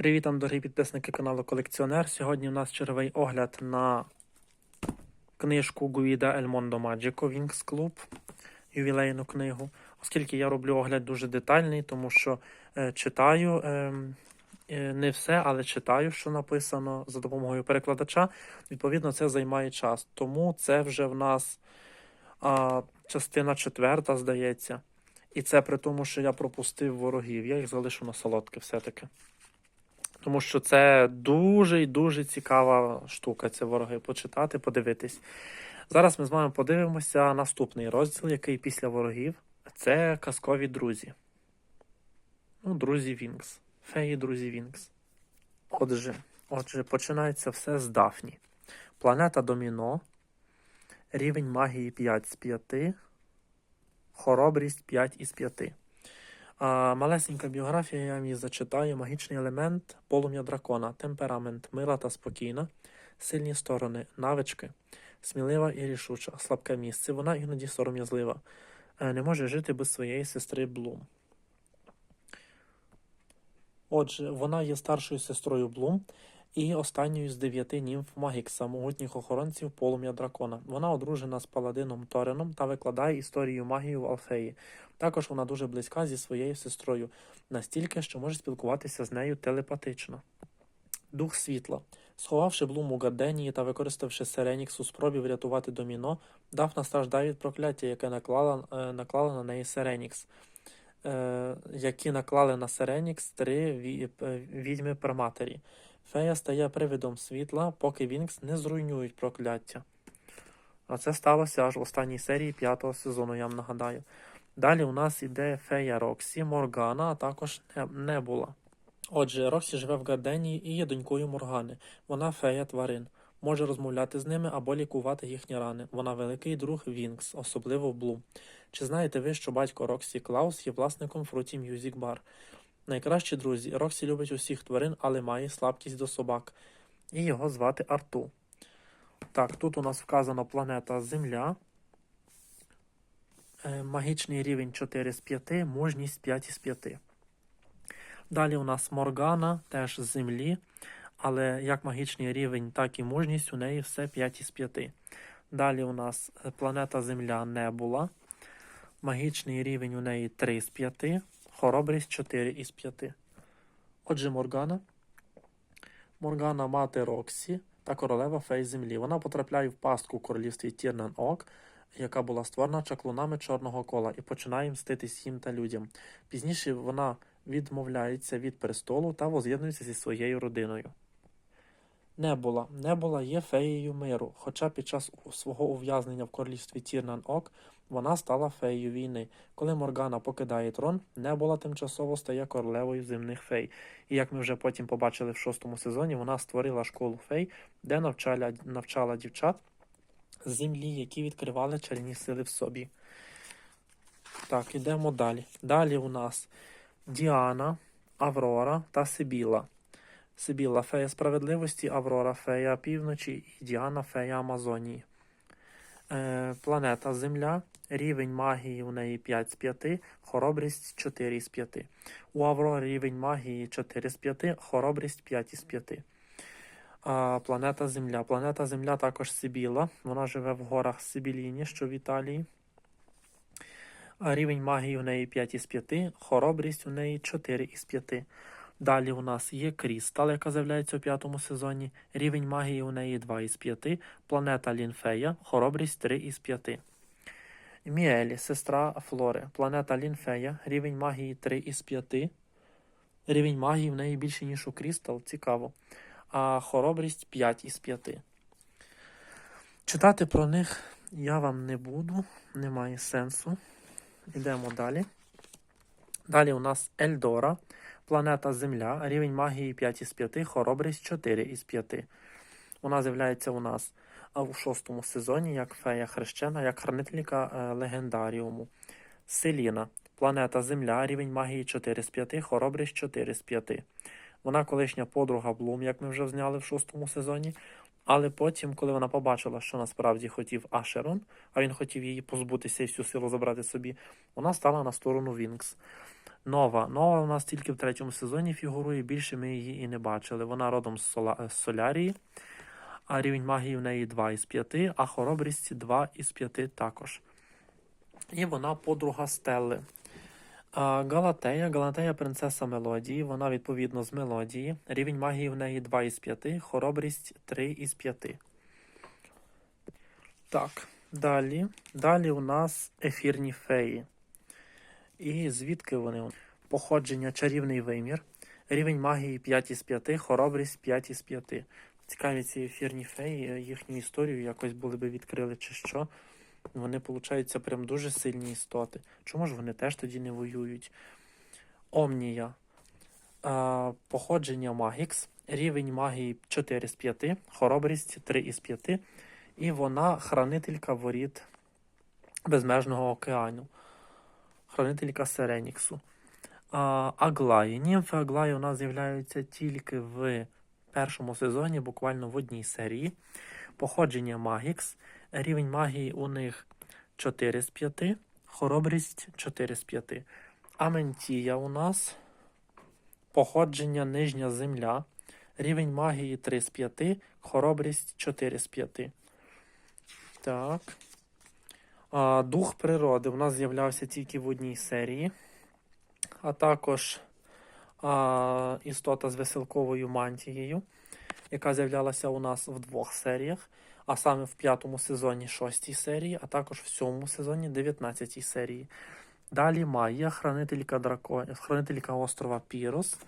Привіт вам, дорогі підписники каналу Колекціонер. Сьогодні у нас черговий огляд на книжку Гуїда Ель Мондо Маджико Wings Club, ювілейну книгу. Оскільки я роблю огляд дуже детальний, тому що е, читаю е, е, не все, але читаю, що написано за допомогою перекладача. Відповідно, це займає час. Тому це вже в нас а, частина четверта, здається. І це при тому, що я пропустив ворогів. Я їх залишу на солодке все-таки. Тому що це дуже і дуже цікава штука, це вороги почитати, подивитись. Зараз ми з вами подивимося наступний розділ, який після ворогів. Це казкові друзі. Ну, друзі Вінкс. Феї друзі Вінкс. Отже, отже, починається все з Дафні. Планета Доміно. Рівень магії 5 з 5. Хоробрість 5 із 5. А, малесенька біографія, я вам її зачитаю. Магічний елемент, полум'я дракона, темперамент, мила та спокійна, сильні сторони, навички, смілива і рішуча, слабке місце. Вона іноді сором'язлива. Е, Не може жити без своєї сестри Блум. Отже, вона є старшою сестрою Блум і останньою з дев'яти німф Магікса, могутніх охоронців полум'я дракона. Вона одружена з паладином Тореном та викладає історію магії в Алфеї. Також вона дуже близька зі своєю сестрою, настільки, що може спілкуватися з нею телепатично. Дух світла. Сховавши Блум у Гаденії та використавши Серенікс у спробі врятувати доміно, Дафна страждає від прокляття, яке наклала, е, наклала на неї Серенікс, е, які наклали на Серенікс три е, відьми праматері. Фея стає привидом світла, поки Вінкс не зруйнують прокляття. А це сталося аж в останній серії п'ятого сезону, я вам нагадаю. Далі у нас іде фея Роксі, Моргана, а також Не- Небула. Отже, Роксі живе в Гарденії і є донькою Моргани. Вона фея тварин. Може розмовляти з ними або лікувати їхні рани. Вона великий друг Вінкс, особливо Блум. Чи знаєте ви, що батько Роксі Клаус є власником Фруті Мюзік Бар? Найкращі друзі. Роксі любить усіх тварин, але має слабкість до собак. І його звати Арту. Так, тут у нас вказано планета Земля. Е, Магічний рівень 4 з 5, мужність 5 із 5. Далі у нас Моргана, теж з землі, але як магічний рівень, так і мужність у неї все 5 із 5. Далі у нас е, планета Земля Небула. Магічний рівень у неї 3 з 5, хоробрість 4 із 5. Отже, Моргана. Моргана мати Роксі та королева фей землі. Вона потрапляє в пастку у королівстві Тірнан Ок, яка була створена чаклунами чорного кола, і починає мститись їм та людям. Пізніше вона відмовляється від престолу та воз'єднується зі своєю родиною. Небула. Небула є феєю миру, хоча під час свого ув'язнення в королівстві Тірнан Ок вона стала феєю війни. Коли Моргана покидає трон, Небула тимчасово стає королевою земних фей. І як ми вже потім побачили в шостому сезоні, вона створила школу фей, де навчала, навчала дівчат з землі, які відкривали чарівні сили в собі. Так, ідемо далі. Далі у нас Діана, Аврора та Сибіла. Сибіла фея справедливості, Аврора фея півночі і Діана фея Амазонії. Е, планета Земля. Рівень магії у неї 5 з 5, хоробрість 4 з 5. У Аврори рівень магії 4 з 5, хоробрість 5 із 5. А, планета Земля. Планета Земля також Сибіла. Вона живе в горах Сибіліні, що в Італії. Рівень магії у неї 5 із 5, хоробрість у неї 4 із 5. Далі у нас є Крістал, яка з'являється у п'ятому сезоні. Рівень магії у неї 2 із 5, планета Лінфея, хоробрість 3 із 5. Міелі, сестра Флори, планета Лінфея, рівень магії 3 із 5. Рівень магії в неї більше, ніж у Крістал, цікаво. А хоробрість 5 із 5. Читати про них я вам не буду, немає сенсу. Йдемо далі. Далі у нас Ельдора, планета Земля, рівень магії 5 із 5, хоробрість 4 із 5. Вона з'являється у нас у шостому сезоні як фея хрещена, як хранителька е, легендаріуму. Селіна, планета Земля, рівень магії 4 з 5, хоробрість 4 з 5. Вона колишня подруга Блум, як ми вже зняли в шостому сезоні. Але потім, коли вона побачила, що насправді хотів Ашерон, а він хотів її позбутися і всю силу забрати собі, вона стала на сторону Вінкс. Нова. Нова у нас тільки в третьому сезоні фігурує, більше ми її і не бачили. Вона родом з, Сола... з Солярії, а рівень магії в неї 2 із 5, а хоробрість 2 із 5 також. І вона подруга Стелли. Галатея. Галатея принцеса мелодії. Вона відповідно з мелодії. Рівень магії в неї 2 із 5, хоробрість 3 із 5. Так, далі. Далі у нас ефірні феї. І звідки вони? Походження чарівний вимір. Рівень магії 5 із 5, хоробрість 5 із 5. Цікаві ці ефірні феї, їхню історію якось були би відкрили чи що. Вони, виходить, прям дуже сильні істоти. Чому ж вони теж тоді не воюють? Омнія. А, походження Магікс. Рівень магії 4 з 5, хоробрість 3 із 5. І вона хранителька воріт безмежного океану. Хранителька Сереніксу. А, Аглаї. Німфи Аглаї у нас з'являються тільки в першому сезоні, буквально в одній серії. Походження Магікс. Рівень магії у них 4 з 5, хоробрість 4 з 5. Аментія у нас походження нижня земля. Рівень магії 3 з 5, хоробрість 4 з 5. Так. А, Дух природи у нас з'являвся тільки в одній серії. А також а, істота з веселковою мантією, яка з'являлася у нас в двох серіях а саме в п'ятому сезоні 6 серії, а також в сьомому сезоні 19 серії. Далі Майя, хранителька драко... хранителька острова Пірос.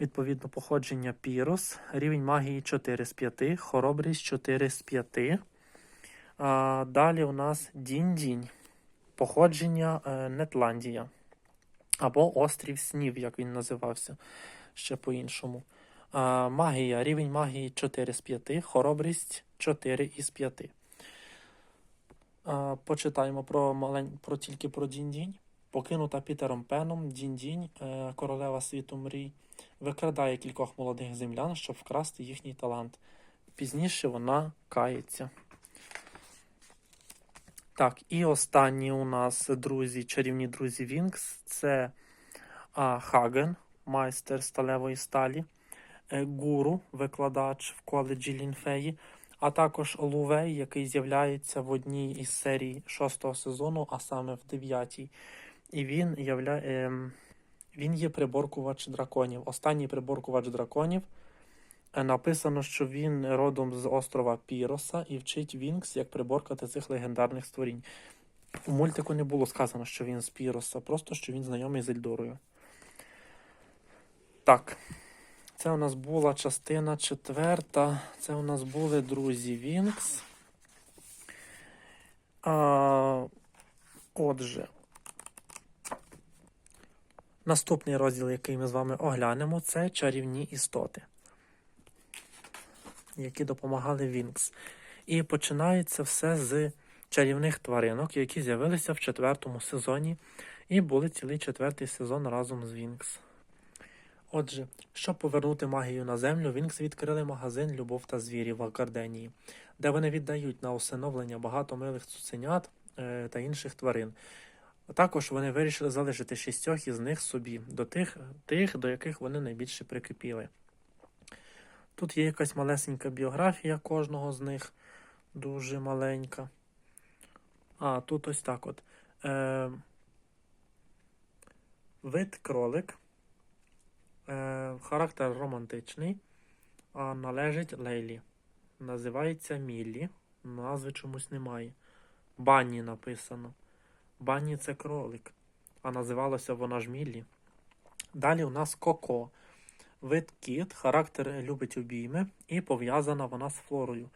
Відповідно, походження Пірос. Рівень магії 4 з 5, хоробрість 4 з 5. А, Далі у нас Дінь-Дінь. Походження е, Нетландія. Або Острів Снів, як він називався ще по-іншому. Магія. Рівень магії 4 з 5, хоробрість 4 із 5. А, Почитаємо про малень... про тільки про Дінь-Дінь. Покинута Пітером Пеном, Дінь-Дінь, е, королева світу мрій, викрадає кількох молодих землян, щоб вкрасти їхній талант. Пізніше вона кається. Так, і останні у нас друзі, чарівні друзі Вінкс це а, Хаген, майстер сталевої сталі, е, гуру, викладач в коледжі Лінфеї, а також Лувей, який з'являється в одній із серій шостого сезону, а саме в дев'ятій. І він явля... е, він є приборкувач драконів. Останній приборкувач драконів. Написано, що він родом з острова Піроса і вчить Вінкс, як приборкати цих легендарних створінь. У мультику не було сказано, що він з Піроса, просто що він знайомий з Ельдорою. Так. Це у нас була частина четверта. Це у нас були друзі Вінкс. А, Отже, наступний розділ, який ми з вами оглянемо, це чарівні істоти, які допомагали Вінкс. І починається все з чарівних тваринок, які з'явилися в четвертому сезоні, і були цілий четвертий сезон разом з Вінкс. Отже, щоб повернути магію на землю, Вінкс відкрили магазин Любов та звірі в Акарденії, де вони віддають на усиновлення багато милих цуценят е, та інших тварин. Також вони вирішили залишити шістьох із них собі, до тих, тих, до яких вони найбільше прикипіли. Тут є якась малесенька біографія кожного з них, дуже маленька. А, тут ось так от. Е, Вид кролик. Е, характер романтичний, а належить Лейлі. Називається Міллі. Назви чомусь немає. Банні написано. Банні це кролик. А називалося вона ж Міллі. Далі у нас Коко. Вид кіт, характер любить обійми і пов'язана вона з флорою.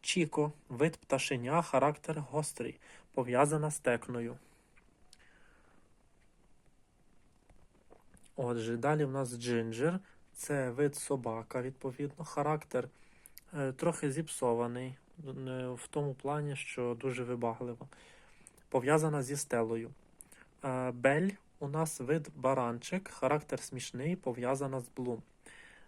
Чіко, вид пташеня, характер гострий, пов'язана з текною. Отже, далі в нас джинджер, це вид собака, відповідно, характер е, трохи зіпсований, е, в тому плані, що дуже вибаглива. Пов'язана зі стелою. Е, бель у нас вид баранчик, характер смішний, пов'язана з блум.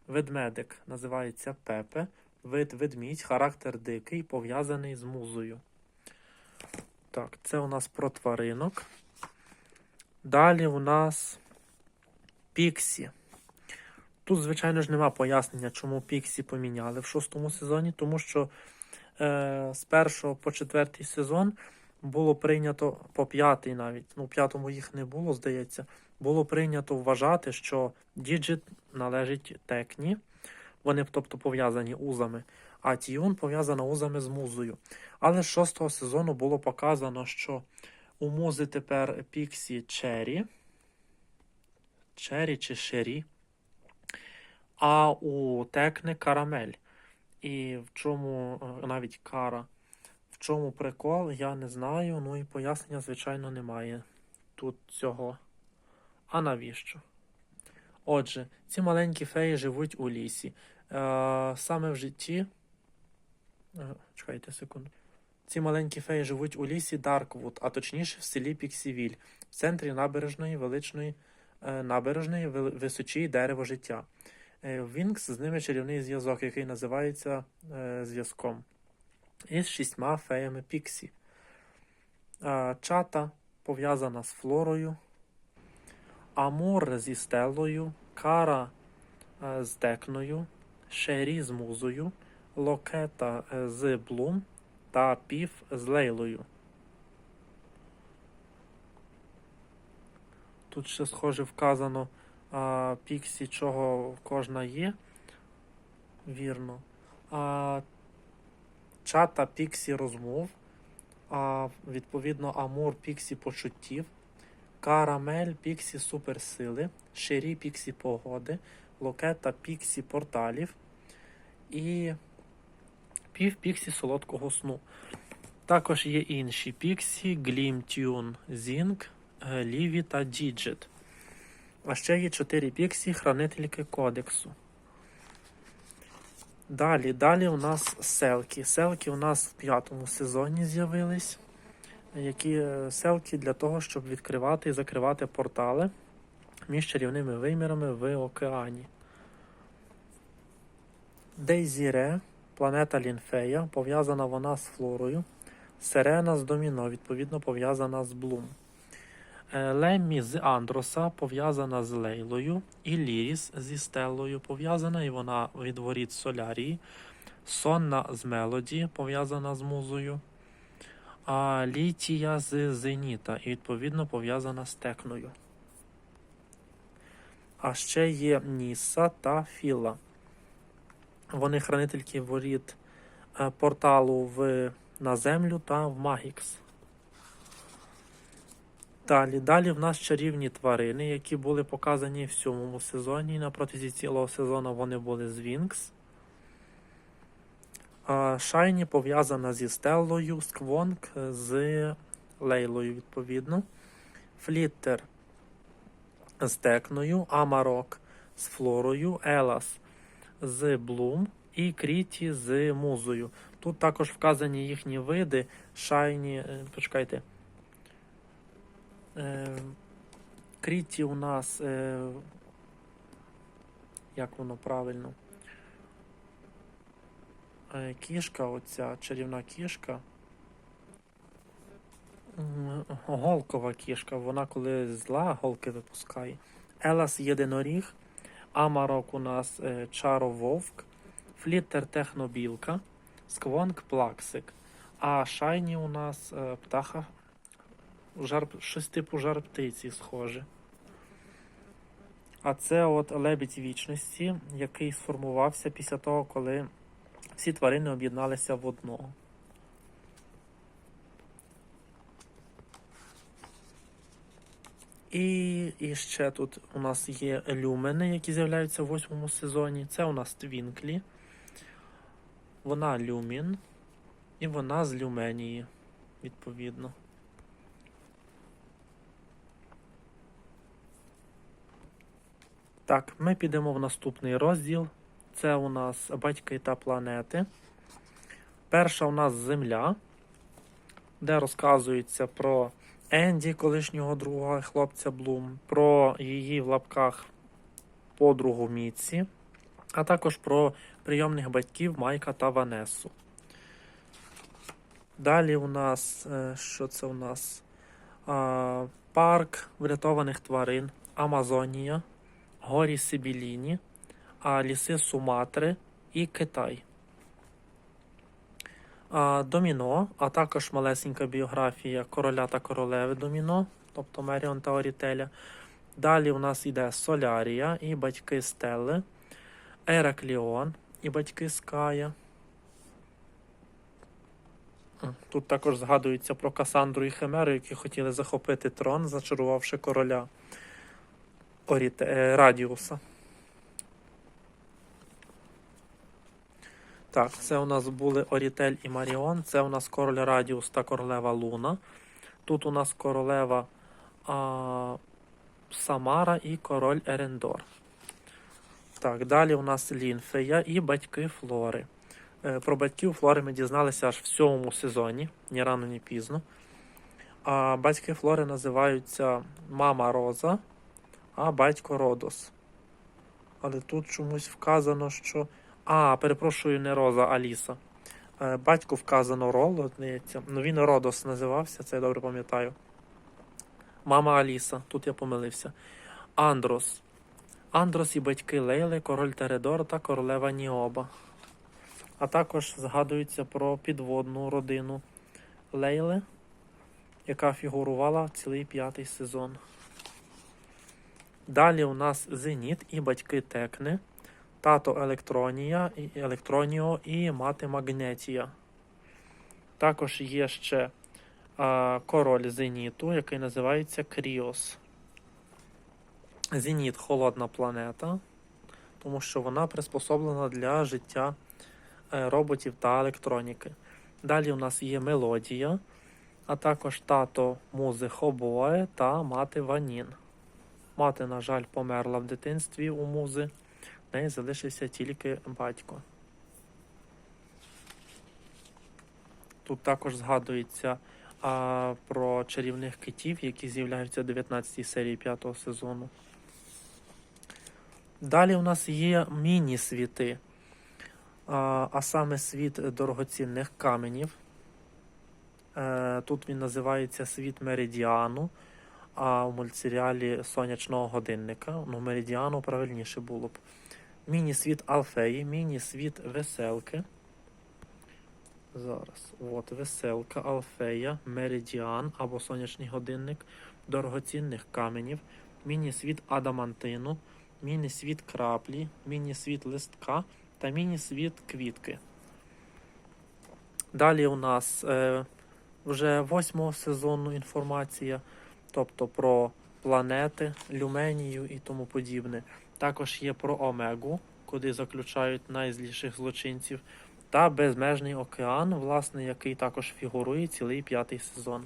Ведмедик називається Пепе, вид ведмідь, характер дикий, пов'язаний з музою. Так, це у нас про тваринок. Далі у нас Піксі. Тут, звичайно ж, нема пояснення, чому Піксі поміняли в шостому сезоні, тому що е, з першого по четвертий сезон було прийнято по п'ятий навіть, ну, в п'ятому їх не було, здається, було прийнято вважати, що Діджит належить Текні. Вони, тобто, пов'язані узами, а Тіюн пов'язана узами з музою. Але з шостого сезону було показано, що у музи тепер Піксі Чері. Чері чи Шері. А у Текне Карамель. І в чому е, навіть кара. Чому прикол, я не знаю. Ну і пояснення, звичайно, немає тут цього. А навіщо? Отже, ці маленькі феї живуть у лісі. Е, саме в житті. Е, чекайте секунду. Ці маленькі феї живуть у лісі Дарквуд, а точніше в селі Піксівіль, в центрі набережної величної е, набережної височіє дерево життя. Е, Вінкс з ними чарівний зв'язок, який називається е, зв'язком. Із шістьма феями Піксі. Чата пов'язана з Флорою, Амур зі Стеллою, Кара е, з Декною, Шері з Музою, Локета е, з Блум та Пів з Лейлою. Тут ще схоже вказано а, Піксі, чого кожна є. Вірно. А, чата Піксі розмов. А, відповідно, Амур Піксі почуттів. Карамель Піксі суперсили. Шері Піксі погоди. Локета Піксі порталів. І пів Піксі солодкого сну. Також є інші Піксі, Глім Тюн, Зінк, е, Ліві та Діджит. А ще є 4 Піксі, хранительки кодексу. Далі, далі у нас селки. Селки у нас в п'ятому сезоні з'явились. Які е, селки для того, щоб відкривати і закривати портали між чарівними вимірами в океані. Дейзіре, планета Лінфея, пов'язана вона з Флорою. Серена з Доміно, відповідно, пов'язана з Блум. Е, Леммі з Андроса пов'язана з Лейлою. І Ліріс зі Стеллою пов'язана, і вона від воріт Солярії. Сонна з Мелоді пов'язана з музою. А Літія з Зеніта, і відповідно пов'язана з Текною. А ще є Ніса та Філа. Вони хранительки воріт е, порталу в, на землю та в Магікс. Далі, далі в нас чарівні тварини, які були показані в сьомому сезоні. На протязі цілого сезону вони були з Вінкс. Шайні пов'язана зі Стеллою, Сквонг з Лейлою, відповідно. Фліттер з Текною, Амарок з Флорою, Елас з Блум і Кріті з Музою. Тут також вказані їхні види. Шайні. е, Почекайте. Е, Кріті у нас. Е, як воно правильно? Е, Кішка, оця чарівна кішка. Голкова кішка, вона коли зла голки випускає. Елас єдиноріг, Амарок у нас Чаро Вовк, Фліттер Технобілка, Сквонг Плаксик. А Шайні у нас птаха жар, щось типу жар птиці схоже. А це от лебідь вічності, який сформувався після того, коли всі тварини об'єдналися в одного. І, і ще тут у нас є люмени, які з'являються в восьмому сезоні. Це у нас Твінклі. Вона люмін. І вона з люменії, відповідно. Так, ми підемо в наступний розділ. Це у нас батьки та планети. Перша у нас Земля, де розказується про Енді, колишнього друга хлопця Блум, про її в лапках подругу Міці, а також про прийомних батьків Майка та Ванесу. Далі у нас, е, що це у нас? Парк врятованих тварин, Амазонія, горі Сибіліні, а ліси Суматри і Китай. А, Доміно, а також малесенька біографія короля та королеви Доміно, тобто Меріон та Орітеля. Далі у нас йде Солярія і батьки Стелли, Еракліон і батьки Ская. Тут також згадується про Касандру і Химеру, які хотіли захопити трон, зачарувавши короля Радіуса. Так, це у нас були Орітель і Маріон. Це у нас король Радіус та королева Луна. Тут у нас королева а, Самара і король Ерендор. Так, далі у нас Лінфея і батьки Флори. Е, Про батьків Флори ми дізналися аж в сьомому сезоні, ні рано, ні пізно. А батьки Флори називаються мама Роза, а батько Родос. Але тут чомусь вказано, що. А, перепрошую, не Роза, а Ліса. Е, Батьку вказано Роло. Ну він Родос називався, це я добре пам'ятаю. Мама Аліса, тут я помилився. Андрос. Андрос і батьки Лейли, король Тередор та королева Ніоба. А також згадується про підводну родину Лейли, яка фігурувала цілий п'ятий сезон. Далі у нас Зеніт і батьки Текни, тато Електронія, Електроніо і мати Магнетія. Також є ще а, король Зеніту, який називається Кріос. Зеніт холодна планета, тому що вона приспособлена для життя е, роботів та електроніки. Далі у нас є мелодія, а також тато музи Хобоe та мати Ванін. Мати, на жаль, померла в дитинстві у музи. В неї залишився тільки батько. Тут також згадується а, про чарівних китів, які з'являються в 19 серії 5 сезону. Далі у нас є міні-світи, а, а саме світ дорогоцінних каменів. Е, Тут він називається світ Меридіану, а в мультсеріалі Сонячного годинника. Ну, Меридіану правильніше було б. Міні-світ Алфеї, міні-світ Веселки. Зараз. От, Веселка, Алфея, Меридіан або Сонячний годинник, дорогоцінних каменів, міні-світ Адамантину, міні-світ краплі, міні-світ листка та міні-світ квітки. Далі у нас е, вже восьмого сезону інформація, тобто про планети, люменію і тому подібне. Також є про Омегу, куди заключають найзліших злочинців, та Безмежний океан, власне, який також фігурує цілий п'ятий сезон.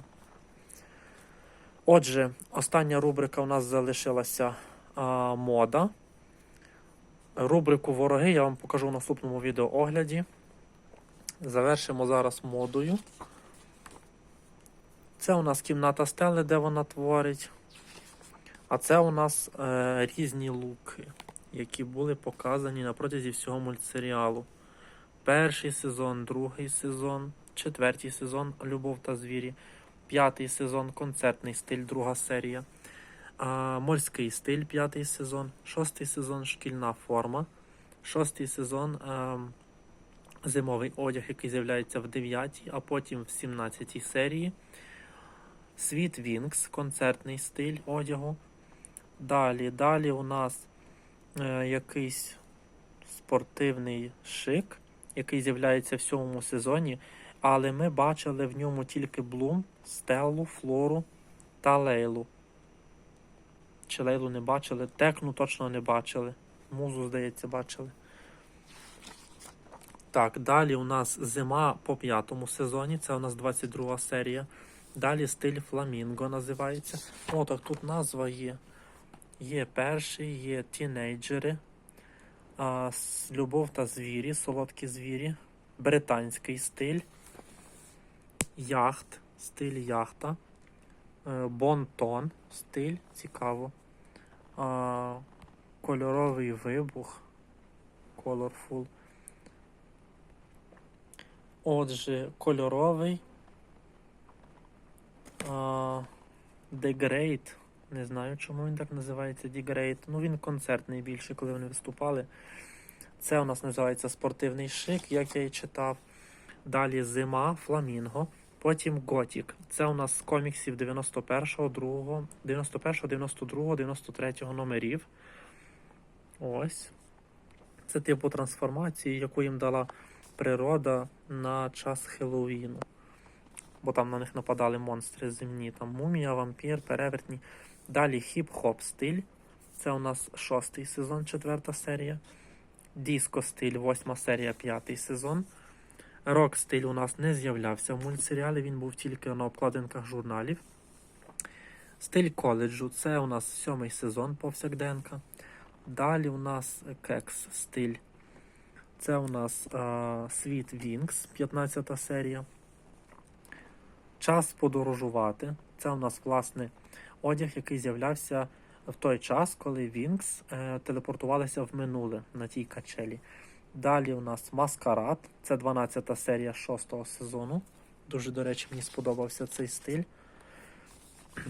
Отже, остання рубрика у нас залишилася а, мода. Рубрику Вороги я вам покажу в наступному відеоогляді. Завершимо зараз модою. Це у нас кімната стели, де вона творить. А це у нас е, різні луки, які були показані на протязі всього мультсеріалу. Перший сезон, другий сезон, четвертий сезон Любов та звірі, п'ятий сезон концертний стиль, друга серія, а, морський стиль, п'ятий сезон, шостий сезон шкільна форма, шостий сезон а, зимовий одяг, який з'являється в 9, а потім в 17 серії. Світ Вінкс, концертний стиль одягу. Далі, далі у нас е, якийсь спортивний шик, який з'являється в сьомому сезоні, але ми бачили в ньому тільки Блум, Стеллу, Флору та Лейлу. Чи Лейлу не бачили? Текну точно не бачили. Музу, здається, бачили. Так, далі у нас зима по п'ятому сезоні, це у нас 22 серія. Далі стиль Фламінго називається. О, так тут назва є. Є перший, є тінейджери, а, Любов та звірі, солодкі звірі, британський стиль, яхт, стиль яхта, е, бонтон, стиль, цікаво. А, кольоровий вибух, colorful. Отже, кольоровий. А, The Не знаю, чому він так називається Great. Ну, він концертний більше, коли вони виступали. Це у нас називається спортивний шик, як я і читав. Далі зима, фламінго. Потім Готік. Це у нас з коміксів 91, 2, 91, 92-го, 93-го номерів. Ось. Це типу трансформації, яку їм дала природа на час Хеллоуіну. Бо там на них нападали монстри земні. Там мумія, вампір, перевертні. Далі хіп-хоп стиль. Це у нас шостий сезон, четверта серія. Диско стиль, восьма серія, п'ятий сезон. Рок стиль у нас не з'являвся в мультсеріалі, він був тільки на обкладинках журналів. Стиль коледжу це у нас сьомий сезон повсякденка. Далі у нас кекс стиль. Це у нас е, світ Вінкс, 15 серія. Час подорожувати. Це у нас, власне, одяг, який з'являвся в той час, коли Вінкс е, телепортувалися в минуле на тій качелі. Далі у нас Маскарад, це 12 серія 6 сезону. Дуже, до речі, мені сподобався цей стиль.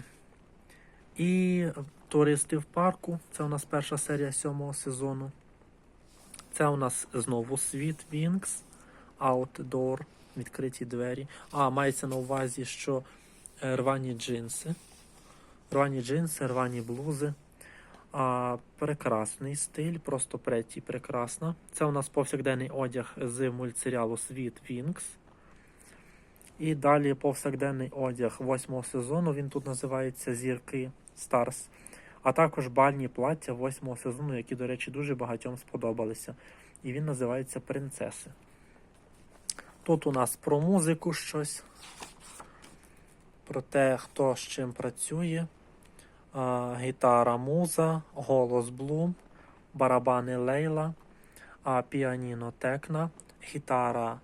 І Туристи в парку. Це у нас перша серія 7 сезону. Це у нас знову світ Вінкс, Outdoor, відкриті двері. А, мається на увазі, що е, рвані джинси. Рвані джинси, рвані блузи. А, прекрасний стиль, просто преті прекрасна. Це у нас повсякденний одяг з мультсеріалу Світ Вінкс. І далі повсякденний одяг восьмого сезону. Він тут називається Зірки Старс. А також бальні плаття восьмого сезону, які, до речі, дуже багатьом сподобалися. І він називається Принцеси. Тут у нас про музику щось, про те, хто з чим працює. А, гітара Муза, голос Блум, барабани Лейла, а, піаніно Текна, гітара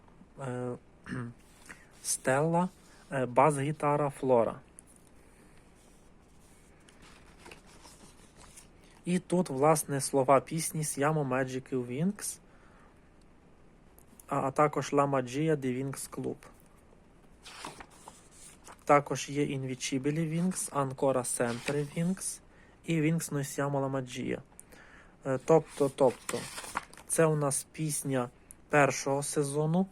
е, Стелла, е, бас-гітара Флора. І тут, власне, слова пісні Siamo Magic Wings, а, також La Magia di Wings Club. Також є Invincibili Wings, Ancora Sempre Wings і Wings Noi Siamo La Magia. Е, Тобто, тобто, це у нас пісня першого сезону,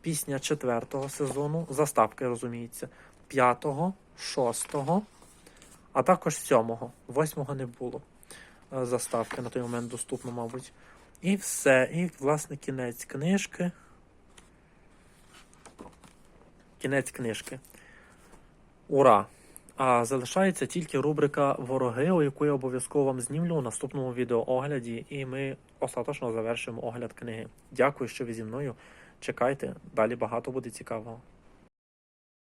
пісня четвертого сезону, заставки, розуміється, п'ятого, шостого, а також сьомого. Восьмого не було е, заставки на той момент доступно, мабуть. І все. І, власне, кінець книжки. Кінець книжки. Ура! А залишається тільки рубрика Вороги, у яку я обов'язково вам знімлю у наступному відеоогляді, і ми остаточно завершимо огляд книги. Дякую, що ви зі мною. Чекайте, далі багато буде цікавого.